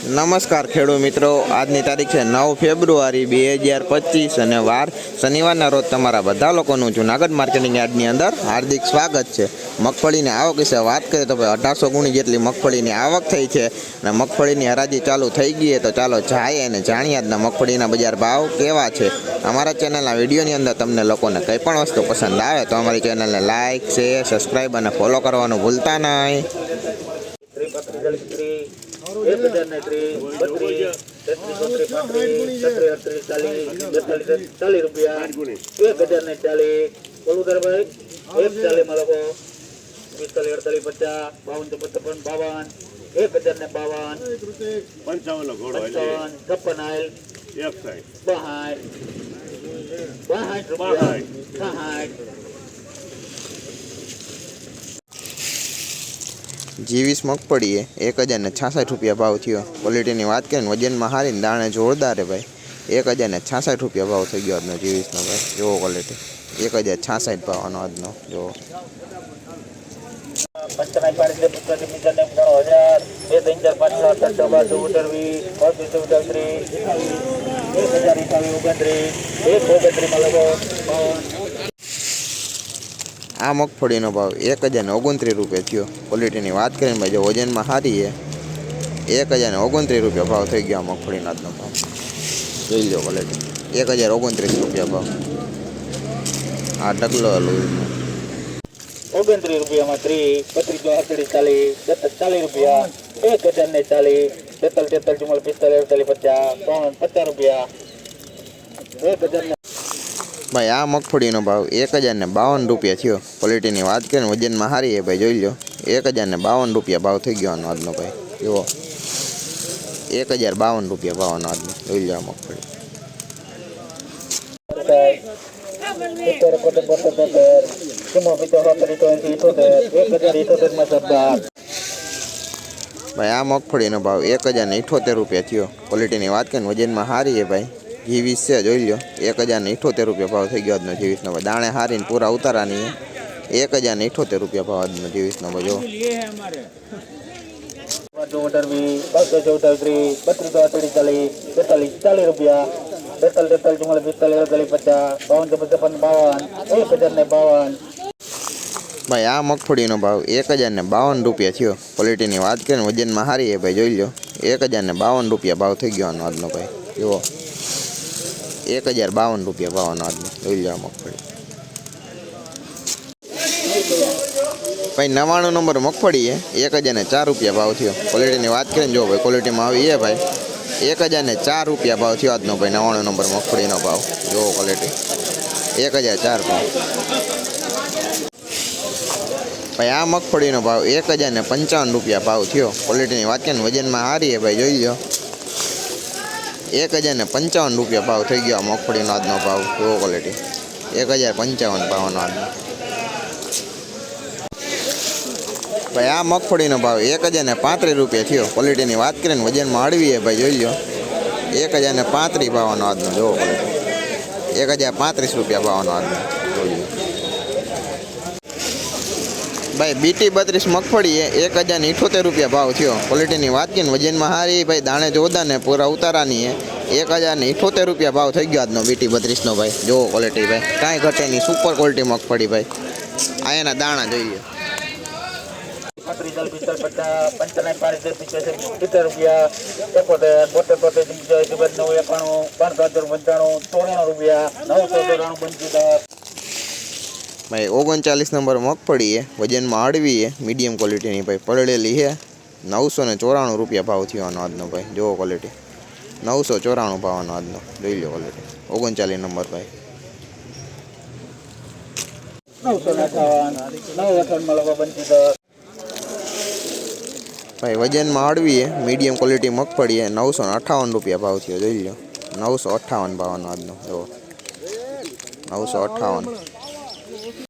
નમસ્કાર ખેડૂત મિત્રો. આજની તારીખ છે નવ ફેબ્રુઆરી બે હજાર પચીસ અને વાર શનિવારના રોજ તમારા બધા લોકોનું જુનાગઢ માર્કેટિંગ યાર્ડની અંદર હાર્દિક સ્વાગત છે. મગફળીની આવક વિશે વાત કરીએ તો ભાઈ અઢારસો ગુણી જેટલી મગફળીની આવક થઈ છે અને મગફળીની હરાજી ચાલુ થઈ ગઈ તો ચાલો જાય અને જાણીએ આજના મગફળીના બજાર ભાવ કેવા છે. અમારા ચેનલના વિડીયોની અંદર તમને લોકોને કંઈ પણ વસ્તુ પસંદ આવે તો અમારી ચેનલને લાઇક શેર, સબસ્ક્રાઈબ અને ફોલો કરવાનું ભૂલતા નહીં. એક હજાર ને ત્રી બત્રીસ તેત્રીસ ચોત્રીસ પાંત્રીસ છત્રીસ અડત્રીસ ચાલીસ બેતાલીસ ચાલીસ રૂપિયા. એક હજાર ને ચાલીસ. બોલું તારે ભાઈ? એક ચાલીસમાં લખો. પિસ્તાલીસ અડતાલીસ પચાસ બાવન ચોપન બાવન. એક હજાર ને બાવન. પંચાવન ઘોડો એટલે પંચાવન છપ્પન આયલ. એક બહાઠ બાહાઠ. બાહાઠ રૂપિયા. બાહાઠ. જીવીસ મગફળીએ એક હજાર ને છાસઠ રૂપિયા ભાવ થયો ક્વોલિટીની વાત કરીએ ને વજનમાં હારીને દાણે જોરદાર હે ભાઈ એક હજાર ને છાસઠ રૂપિયા ભાવ થઈ ગયો આજનો જીવીસનો ભાઈ જુઓ ક્વોલિટી એક હજાર છાસઠ ભાવનો આજનો જુઓ છ છ એક ઓગણત્રીસમાં લખો બાવન આ મગફળીનો ભાવ એક હજાર ને ઓગણત્રીસ રૂપિયા થયો. ક્વોલિટીની વાત કરીને ભાઈ, જો વજનમાં હારી છે, એક હજાર ને ઓગણત્રીસ રૂપિયા ભાવ થઈ ગયો આ મગફળીના આજનો ભાવ. જોઈ લો ક્વોલિટી એક હજાર ઓગણત્રીસ રૂપિયા ભાવ. આ ડગલો ઓગણત્રીસ રૂપિયામાં ત્રીસ બત્રીસ અડતાલીસ ચાલીસ દત્તક ચાલીસ રૂપિયા, એક હજાર ને ચાલીસ, તેતાલીસ તેતાલીસ, ચુમ્માલીસ, પિસ્તાલીસ, અડતાલીસ, પચાસ, ત્રણ, પચાસ રૂપિયા. એક હજાર ભાઈ આ મગફળીનો ભાવ એક હજારને બાવન રૂપિયા થયો. ક્વોલિટીની વાત કરીને વજનમાં સારી એ ભાઈ જોઈ લો એક હજારને બાવન રૂપિયા ભાવ થઈ ગયો આનો આજનો ભાઈ. જુઓ. એક હજાર બાવન રૂપિયા ભાવનો આજનો. જોઈ લો આ મગફળી. ભાઈ આ મગફળીનો ભાવ એક હજાર ને ઇઠોતેર રૂપિયા થયો. ક્વોલિટીની વાત કરીને વજનમાં સારી એ ભાઈ. જીવીસ છે, જોઈ લો એક હજારને ઇઠોતેર રૂપિયા ભાવ થઈ ગયો આજનો જીવીસનો ભાઈ દાણે હારીને પૂરા ઉતારાની એક હજારને ઇઠોતેર રૂપિયા ભાવ આજનો જીવીસનો ભાઈ જો. ભાઈ, આ મગફળીનો ભાવ એક હજાર ને બાવન રૂપિયા થયો. ક્વોલિટીની વાત કરીને વજનમાં હારી ભાઈ, જોઈ લો એક હજાર ને બાવન રૂપિયા ભાવ થઈ ગયો આનો આજનો ભાઈ, જુઓ. એક હજાર બાવન રૂપિયા ભાવનો આજનો જોઈ લો મગફળી. ભાઈ, નવાણું નંબર મગફળી એ એક હજાર ને ચાર રૂપિયા ભાવ થયો. ક્વોલિટીની વાત કરીને જો ભાઈ ક્વોલિટીમાં આવી એ ભાઈ. એક હજાર ને ચાર રૂપિયા ભાવ થયો આજનો ભાઈ, નવાણું નંબર મગફળીનો ભાવ. જોવો ક્વોલિટી એક હજાર ચાર ભાવ. ભાઈ, આ મગફળીનો ભાવ એક હજાર ને પંચાવન રૂપિયા ભાવ થયો. ક્વોલિટીની વાત કરીને વજનમાં સારી એ ભાઈ, જોઈ લો એક હજાર ને પંચાવન રૂપિયા ભાવ થઈ ગયો મગફળીનો આજનો ભાવ જુઓ ક્વોલિટી એક હજાર પંચાવન ભાવનો આજનો. ભાઈ, આ મગફળીનો ભાવ એક હજાર ને પાંત્રીસ રૂપિયા થયો. ક્વોલિટીની વાત કરીને વજનમાં હળવી ભાઈ, જોઈ લો એક હજાર ને પાંત્રીસ ભાવનો આજનો, જોવો ક્વોલિટી એક હજાર પાંત્રીસ રૂપિયા ભાવનો આજનો, જોઈ લો ભાઈ બીટી બત્રીસ મગફળી એક હજાર ઇઠોતેર રૂપિયા ભાવ થયો ક્વોલિટીની વાત કરીને વજનમાં હારી ભાઈ દાણે જોરદાર ને પૂરા ઉતારાની એક હજાર ઇઠોતેર રૂપિયા ભાવ થઈ ગયો આજનો બીટી બત્રીસનો ભાઈ જુઓ ક્વોલિટી ભાઈ કાંઈ ઘટે નહીં સુપર ક્વોલિટી મગફળી ભાઈ આ એના દાણા જોઈએ ભાઈ ઓગણચાલીસ નંબર મગફળી એ વજનમાં હળવી એ મીડિયમ ક્વોલિટીની ભાઈ પડેલી છે નવસો ને ચોરાણું રૂપિયા ભાવ થયો આનો આજનો ભાઈ જુઓ ક્વોલિટી નવસો ચોરાણું ભાવનો આજનો જોઈ લો ક્વોલિટી ઓગણચાલીસ નંબર ભાઈ નવસો ને અઠાવન નવ અઠાવનમાં લોકો પંચોતેર ભાઈ વજનમાં હળવી એ મીડિયમ ક્વોલિટી મગફળી એ નવસો ને અઠાવન રૂપિયા ભાવ થયો જોઈ લો નવસો અઠાવન ભાવનો આજનો જુઓ નવસો અઠાવન